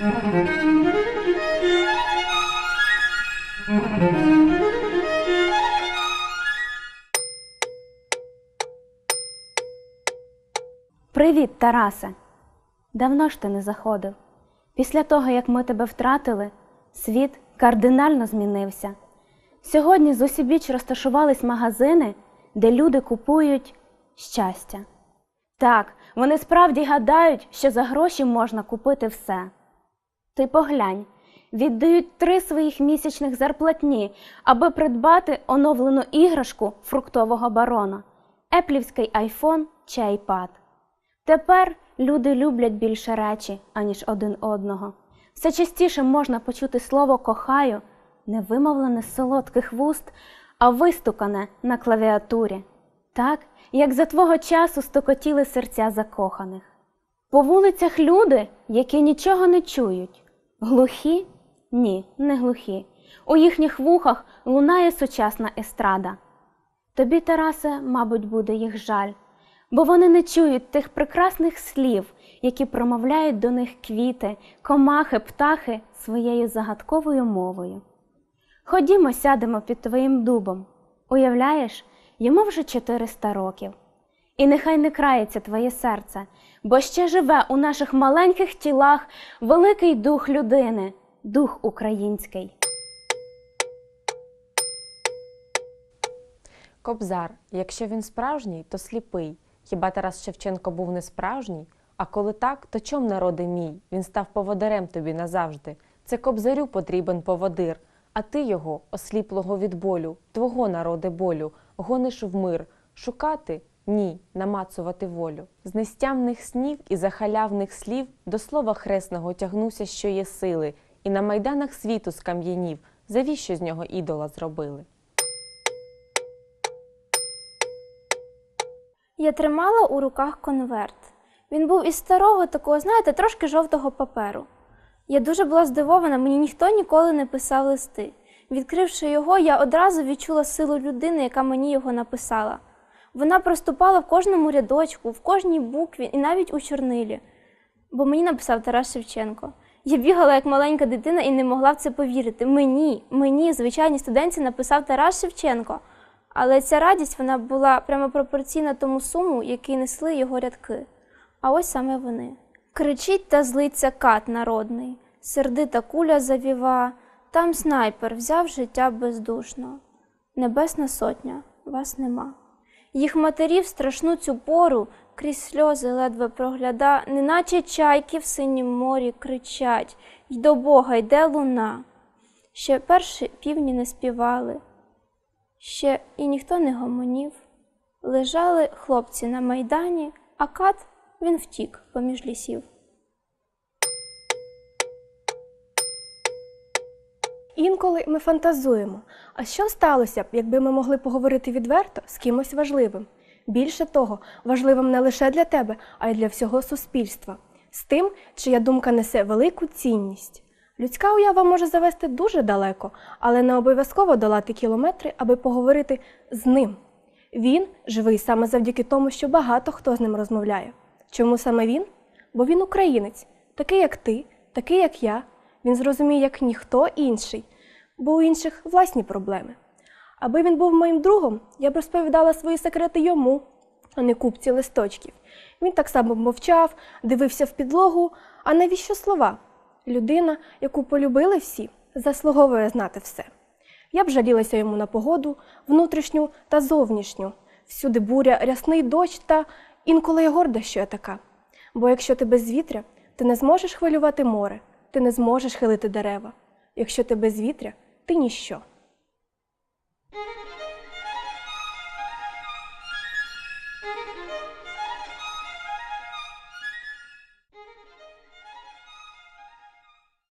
Привіт, Тарасе! Давно ж ти не заходив. Після того, як ми тебе втратили, світ кардинально змінився. Сьогодні з усібіч розташувались магазини, де люди купують щастя. Так, вони справді гадають, що за гроші можна купити все. Ти поглянь, віддають три своїх місячних зарплатні, аби придбати оновлену іграшку фруктового барона, еплівський айфон чи айпад. Тепер люди люблять більше речі, аніж один одного. Все частіше можна почути слово кохаю, не вимовлене з солодких вуст, а вистукане на клавіатурі, так, як за твого часу стукотіли серця закоханих. По вулицях люди, які нічого не чують. Глухі? Ні, не глухі. У їхніх вухах лунає сучасна естрада. Тобі, Тарасе, мабуть, буде їх жаль, бо вони не чують тих прекрасних слів, які промовляють до них квіти, комахи, птахи своєю загадковою мовою. Ходімо, сядемо під твоїм дубом. Уявляєш, йому вже 400 років. І нехай не крається твоє серце, бо ще живе у наших маленьких тілах великий дух людини, дух український. Кобзар, якщо він справжній, то сліпий. Хіба Тарас Шевченко був не справжній? А коли так, то чом народи мій? Він став поводирем тобі назавжди. Це кобзарю потрібен поводир, а ти його, осліплого від болю, твого народи болю, гониш в мир. Шукати? Ні, намацувати волю. З нестямних снів і захалявних слів до слова хресного тягнуся, що є сили, і на майданах світу скам'янів. Завіщо з нього ідола зробили? Я тримала у руках конверт. Він був із старого такого, знаєте, трошки жовтого паперу. Я дуже була здивована, мені ніхто ніколи не писав листи. Відкривши його, я одразу відчула силу людини, яка мені його написала. Вона проступала в кожному рядочку, в кожній букві і навіть у чорнилі. Бо мені написав Тарас Шевченко. Я бігала як маленька дитина і не могла в це повірити. Мені, мені, звичайній студентці, написав Тарас Шевченко. Але ця радість вона була прямо пропорційна тому суму, який несли його рядки. А ось саме вони. Кричить та злиться кат народний, сердита куля завіва, там снайпер взяв життя бездушно. Небесна сотня, вас нема. Їх матерів страшну цю пору крізь сльози ледве прогляда, неначе чайки в синім морі кричать й до Бога йде луна. Ще перші півні не співали, ще і ніхто не гомонів. Лежали хлопці на майдані, а кат він втік поміж лісів. Інколи ми фантазуємо, а що сталося б, якби ми могли поговорити відверто з кимось важливим? Більше того, важливим не лише для тебе, а й для всього суспільства, з тим, чия думка несе велику цінність. Людська уява може завести дуже далеко, але не обов'язково долати кілометри, аби поговорити з ним. Він живий саме завдяки тому, що багато хто з ним розмовляє. Чому саме він? Бо він українець, такий як ти, такий як я. Він зрозуміє, як ніхто інший, бо у інших власні проблеми. Аби він був моїм другом, я б розповідала свої секрети йому, а не купці листочків. Він так само мовчав, дивився в підлогу. А навіщо слова? Людина, яку полюбили всі, заслуговує знати все. Я б жалілася йому на погоду, внутрішню та зовнішню. Всюди буря, рясний дощ та інколи я горда, що я така. Бо якщо ти без вітря, ти не зможеш хвилювати море, ти не зможеш хилити дерева. Якщо ти без вітря, ти ніщо.